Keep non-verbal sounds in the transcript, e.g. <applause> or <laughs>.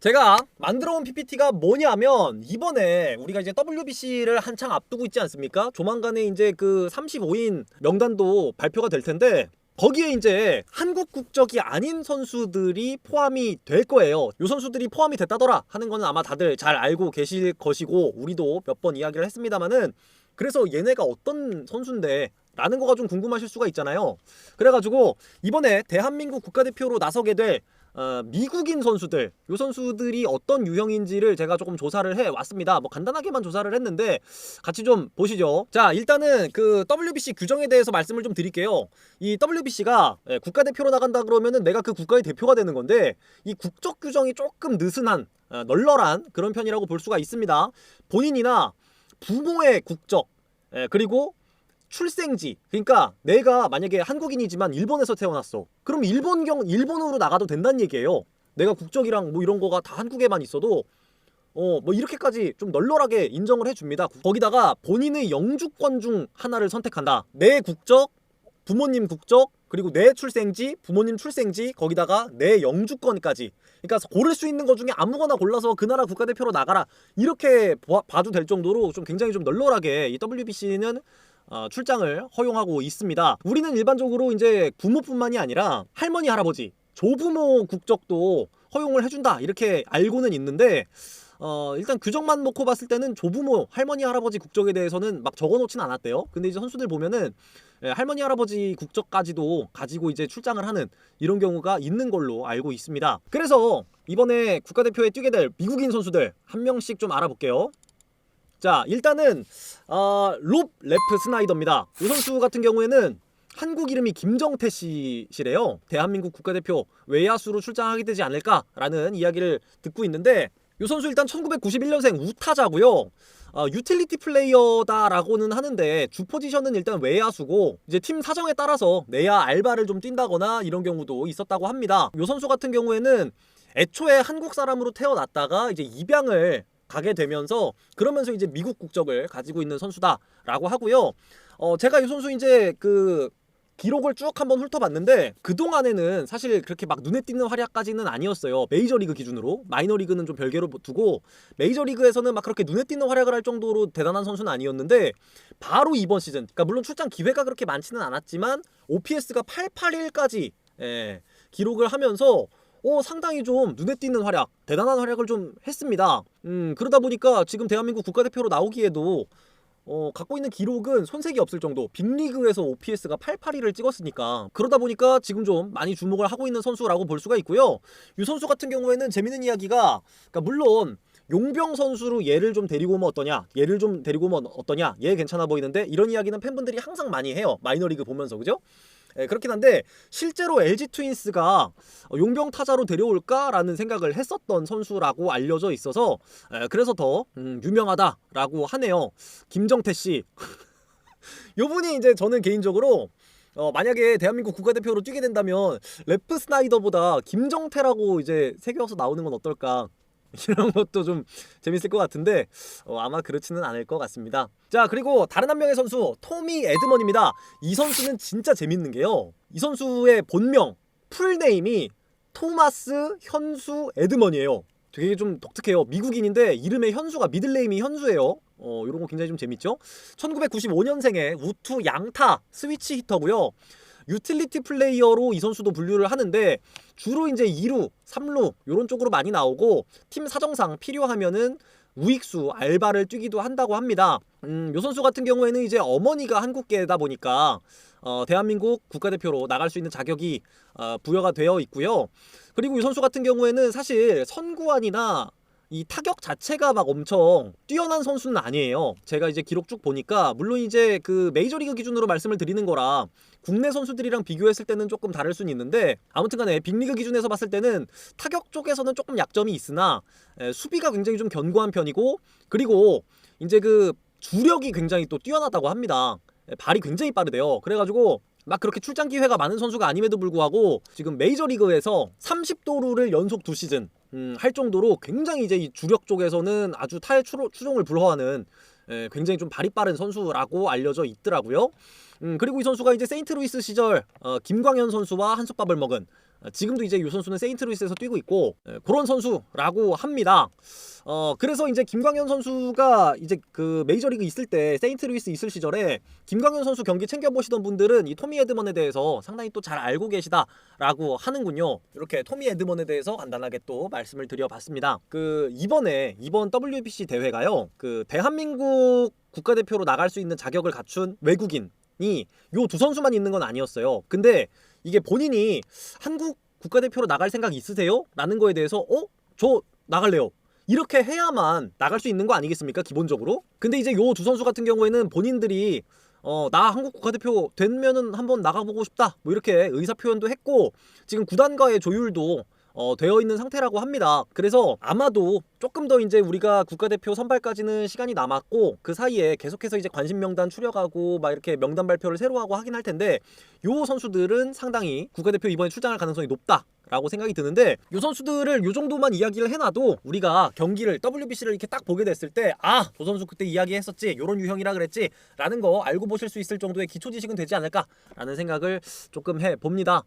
제가 만들어 온 PPT가 뭐냐면 이번에 우리가 이제 WBC를 한창 앞두고 있지 않습니까? 조만간에 이제 그 35인 명단도 발표가 될 텐데 거기에 이제 한국 국적이 아닌 선수들이 포함이 될 거예요. 요 선수들이 포함이 됐다더라 하는 거는 아마 다들 잘 알고 계실 것이고 우리도 몇 번 이야기를 했습니다마는 그래서 얘네가 어떤 선수인데 라는 거가 좀 궁금하실 수가 있잖아요. 그래가지고 이번에 대한민국 국가대표로 나서게 될 어, 미국인 선수들, 요 선수들이 어떤 유형인지를 제가 조금 조사를 해 왔습니다. 뭐 간단하게만 조사를 했는데 같이 좀 보시죠. 자, 일단은 그 WBC 규정에 대해서 말씀을 좀 드릴게요. 이 WBC가 예, 국가대표로 나간다 그러면은 내가 그 국가의 대표가 되는 건데 이 국적 규정이 조금 느슨한 어, 널널한 그런 편이라고 볼 수가 있습니다. 본인이나 부모의 국적 예, 그리고 출생지. 그러니까 내가 만약에 한국인이지만 일본에서 태어났어. 그럼 일본경 일본으로 나가도 된다는 얘기예요. 내가 국적이랑 뭐 이런 거가 다 한국에만 있어도 어 뭐 이렇게까지 좀 널널하게 인정을 해줍니다. 거기다가 본인의 영주권 중 하나를 선택한다. 내 국적 부모님 국적 그리고 내 출생지 부모님 출생지 거기다가 내 영주권까지. 그러니까 고를 수 있는 것 중에 아무거나 골라서 그 나라 국가대표로 나가라. 이렇게 봐- 봐도 될 정도로 좀 굉장히 좀 널널하게 이 WBC는 어, 출장을 허용하고 있습니다. 우리는 일반적으로 이제 부모뿐만이 아니라 할머니, 할아버지, 조부모 국적도 허용을 해준다 이렇게 알고는 있는데 어, 일단 규정만 놓고 봤을 때는 조부모, 할머니, 할아버지 국적에 대해서는 막 적어놓진 않았대요. 근데 이제 선수들 보면은 예, 할머니, 할아버지 국적까지도 가지고 이제 출장을 하는 이런 경우가 있는 걸로 알고 있습니다. 그래서 이번에 국가대표에 뛰게 될 미국인 선수들 한 명씩 좀 알아볼게요. 자 일단은 어, 롭 레프 스나이더입니다. 이 선수 같은 경우에는 한국 이름이 김정태 씨시래요. 대한민국 국가대표 외야수로 출장하게 되지 않을까라는 이야기를 듣고 있는데 이 선수 일단 1991년생 우타자고요. 어, 유틸리티 플레이어다라고는 하는데 주 포지션은 일단 외야수고 이제 팀 사정에 따라서 내야 알바를 좀 뛴다거나 이런 경우도 있었다고 합니다. 이 선수 같은 경우에는 애초에 한국 사람으로 태어났다가 이제 입양을 가게 되면서 그러면서 이제 미국 국적을 가지고 있는 선수다라고 하고요. 어 제가 이 선수 이제 그 기록을 쭉 한번 훑어봤는데 그 동안에는 사실 그렇게 막 눈에 띄는 활약까지는 아니었어요. 메이저리그 기준으로 마이너리그는 좀 별개로 두고 메이저리그에서는 막 그렇게 눈에 띄는 활약을 할 정도로 대단한 선수는 아니었는데 바로 이번 시즌, 그러니까 물론 출장 기회가 그렇게 많지는 않았지만 OPS가 881까지 예, 기록을 하면서 어, 상당히 좀 눈에 띄는 활약, 대단한 활약을 좀 했습니다. 음, 그러다 보니까 지금 대한민국 국가대표로 나오기에도 어, 갖고 있는 기록은 손색이 없을 정도. 빅리그에서 OPS가 882를 찍었으니까. 그러다 보니까 지금 좀 많이 주목을 하고 있는 선수라고 볼 수가 있고요. 이 선수 같은 경우에는 재밌는 이야기가 그러니까 물론 용병 선수로 얘를 좀 데리고 오면 어떠냐? 얘를 좀 데리고 오면 어떠냐? 얘 괜찮아 보이는데 이런 이야기는 팬분들이 항상 많이 해요. 마이너리그 보면서 그죠? 예, 그렇긴 한데 실제로 LG 트윈스가 어, 용병 타자로 데려올까라는 생각을 했었던 선수라고 알려져 있어서 예, 그래서 더 음, 유명하다라고 하네요. 김정태 씨. <laughs> 요 분이 이제 저는 개인적으로 어, 만약에 대한민국 국가대표로 뛰게 된다면 래프 스나이더보다 김정태라고 이제 새겨서 나오는 건 어떨까? <laughs> 이런 것도 좀 재밌을 것 같은데 어, 아마 그렇지는 않을 것 같습니다. 자 그리고 다른 한 명의 선수 토미 에드먼입니다. 이 선수는 진짜 재밌는 게요. 이 선수의 본명 풀네임이 토마스 현수 에드먼이에요. 되게 좀 독특해요. 미국인인데 이름의 현수가 미들네임이 현수예요. 어, 이런 거 굉장히 좀 재밌죠? 1995년생의 우투 양타 스위치 히터고요. 유틸리티 플레이어로 이 선수도 분류를 하는데 주로 이제 2루, 3루 이런 쪽으로 많이 나오고 팀 사정상 필요하면은 우익수 알바를 뛰기도 한다고 합니다. 음, 요 선수 같은 경우에는 이제 어머니가 한국계다 보니까 어, 대한민국 국가대표로 나갈 수 있는 자격이 어, 부여가 되어 있고요. 그리고 이 선수 같은 경우에는 사실 선구안이나 이 타격 자체가 막 엄청 뛰어난 선수는 아니에요. 제가 이제 기록 쭉 보니까 물론 이제 그 메이저리그 기준으로 말씀을 드리는 거라 국내 선수들이랑 비교했을 때는 조금 다를 수는 있는데 아무튼간에 빅리그 기준에서 봤을 때는 타격 쪽에서는 조금 약점이 있으나 에, 수비가 굉장히 좀 견고한 편이고 그리고 이제 그 주력이 굉장히 또 뛰어나다고 합니다. 에, 발이 굉장히 빠르대요. 그래가지고 막 그렇게 출장 기회가 많은 선수가 아님에도 불구하고 지금 메이저리그에서 30도루를 연속 두 시즌 음, 할 정도로 굉장히 이제 이 주력 쪽에서는 아주 타의 추, 추종을 불허하는 에, 굉장히 좀 발이 빠른 선수라고 알려져 있더라고요. 음, 그리고 이 선수가 이제 세인트루이스 시절 어, 김광현 선수와 한솥밥을 먹은 어, 지금도 이제 이 선수는 세인트루이스에서 뛰고 있고 예, 그런 선수라고 합니다. 어 그래서 이제 김광현 선수가 이제 그 메이저리그 있을 때 세인트루이스 있을 시절에 김광현 선수 경기 챙겨 보시던 분들은 이 토미 에드먼에 대해서 상당히 또 잘 알고 계시다라고 하는군요. 이렇게 토미 에드먼에 대해서 간단하게 또 말씀을 드려봤습니다. 그 이번에 이번 WBC 대회가요. 그 대한민국 국가대표로 나갈 수 있는 자격을 갖춘 외국인 이 요 두 선수만 있는 건 아니었어요. 근데 이게 본인이 한국 국가대표로 나갈 생각 있으세요? 라는 거에 대해서 어? 저 나갈래요. 이렇게 해야만 나갈 수 있는 거 아니겠습니까? 기본적으로. 근데 이제 요 두 선수 같은 경우에는 본인들이 어, 나 한국 국가대표 되면은 한번 나가보고 싶다. 뭐 이렇게 의사 표현도 했고 지금 구단과의 조율도 어, 되어 있는 상태라고 합니다. 그래서 아마도 조금 더 이제 우리가 국가대표 선발까지는 시간이 남았고 그 사이에 계속해서 이제 관심 명단 추려가고 막 이렇게 명단 발표를 새로 하고 하긴 할 텐데 요 선수들은 상당히 국가대표 이번에 출장할 가능성이 높다. 라고 생각이 드는데 요 선수들을 요 정도만 이야기를 해놔도 우리가 경기를 WBC를 이렇게 딱 보게 됐을 때 아 저 선수 그때 이야기했었지 요런 유형이라 그랬지 라는 거 알고 보실 수 있을 정도의 기초 지식은 되지 않을까 라는 생각을 조금 해 봅니다